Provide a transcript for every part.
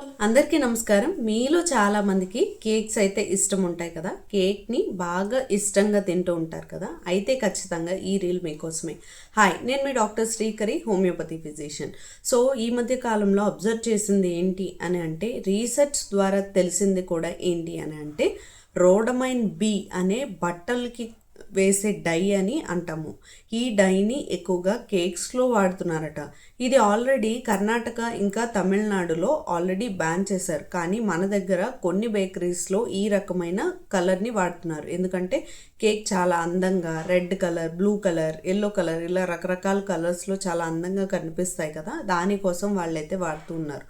అందరికీ నమస్కారం. మీలో చాలా మందికి కేక్స్ అయితే ఇష్టం ఉంటాయి కదా. కేక్ని బాగా ఇష్టంగా తింటూ ఉంటారు కదా. అయితే ఖచ్చితంగా ఈ రీల్ మీకోసమే హాయ్ నేను మీ doctor Srikari homeopathy physician. So ఈ మధ్య కాలంలో అబ్జర్వ్ చేసింది ఏంటి అని అంటే రీసెర్చ్ ద్వారా తెలిసింది కూడా ఏంటి అని అంటే రోడమైన్ బి అనే బట్టలకి వేసే డై అని అంటాము. ఈ డైని ఎక్కువగా కేక్స్లో వాడుతున్నారట. ఇది ఆల్రెడీ కర్ణాటక ఇంకా తమిళనాడులో ఆల్రెడీ బ్యాన్ చేశారు. కానీ మన దగ్గర కొన్ని బేకరీస్లో ఈ రకమైన కలర్ని వాడుతున్నారు. ఎందుకంటే కేక్ చాలా అందంగా red colour blue colour yellow colour ఇలా రకరకాల కలర్స్లో చాలా అందంగా కనిపిస్తాయి కదా దానికోసం వాళ్ళైతే వాడుతున్నారు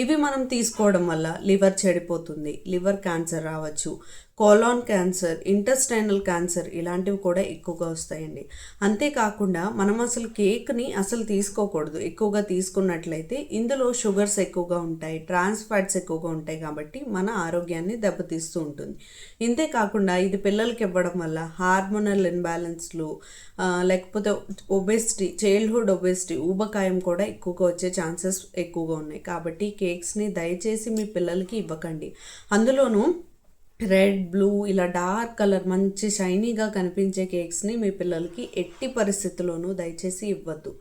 ఇవి మనం తీసుకోవడం వల్ల లివర్ చెడిపోతుంది లివర్ క్యాన్సర్ రావచ్చు. కోలాన్ క్యాన్సర్ ఇంటెస్టైనల్ క్యాన్సర్ ఇలాంటివి కూడా ఎక్కువగా వస్తాయండి. అంతేకాకుండా మనం అసలు కేక్ని అసలు తీసుకోకూడదు. ఎక్కువగా తీసుకున్నట్లయితే ఇందులో షుగర్స్ ఎక్కువగా ఉంటాయి ట్రాన్స్ ఫ్యాట్స్ ఎక్కువగా ఉంటాయి కాబట్టి మన ఆరోగ్యాన్ని దెబ్బతీస్తూ ఉంటుంది. ఇంతే కాకుండా ఇది పిల్లలకి ఇవ్వడం వల్ల హార్మోనల్ ఇన్బ్యాలెన్స్లు లేకపోతే ఒబెసిటీ చైల్డ్హుడ్ ఒబెసిటీ ఊబకాయం కూడా ఎక్కువగా వచ్చే ఛాన్సెస్ ఎక్కువగా ఉన్నాయి. కాబట్టి కేక్స్ని దయచేసి మీ పిల్లలకి ఇవ్వకండి. అందులోనూ రెడ్ బ్లూ ఇలా డార్క్ కలర్ మంచి షైనీగా కనిపించే కేక్స్ని మీ పిల్లలకి ఎట్టి పరిస్థితుల్లోనూ దయచేసి ఇవ్వద్దు.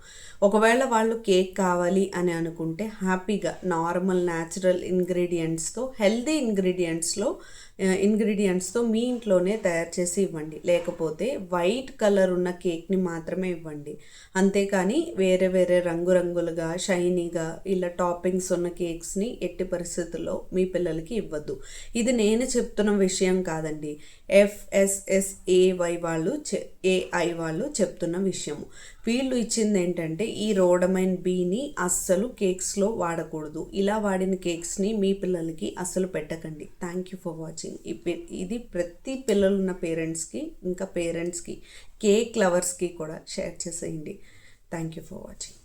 ఒకవేళ వాళ్ళు కేక్ కావాలి అని అనుకుంటే హ్యాపీగా నార్మల్ న్యాచురల్ ఇంగ్రీడియంట్స్తో హెల్దీ ఇంగ్రీడియంట్స్లో ఇంగ్రీడియంట్స్తో మీ ఇంట్లోనే తయారు చేసి ఇవ్వండి. లేకపోతే వైట్ కలర్ ఉన్న కేక్ని మాత్రమే ఇవ్వండి. అంతేకాని వేరే వేరే రంగురంగులుగా షైనీగా ఇలా టాపింగ్స్ ఉన్న కేక్స్ని ఎట్టి పరిస్థితుల్లో మీ పిల్లలకి ఇవ్వద్దు. ఇది నేను చెప్తున్న విషయం కాదండి. ఎఫ్ఎస్ఎస్ఏవై వాళ్ళు ఏఐ వాళ్ళు చెప్తున్న విషయము. వీళ్ళు ఇచ్చింది ఏంటంటే ఈ రోడమైన్ బీని అస్సలు కేక్స్లో వాడకూడదు. ఇలా వాడిన కేక్స్ని మీ పిల్లలకి అస్సలు పెట్టకండి. Thank you for watching. ఇది ప్రతి పిల్లలున్న పేరెంట్స్కి ఇంకా పేరెంట్స్కి కేక్ లవర్స్కి కూడా షేర్ చేసేయండి. Thank you for watching.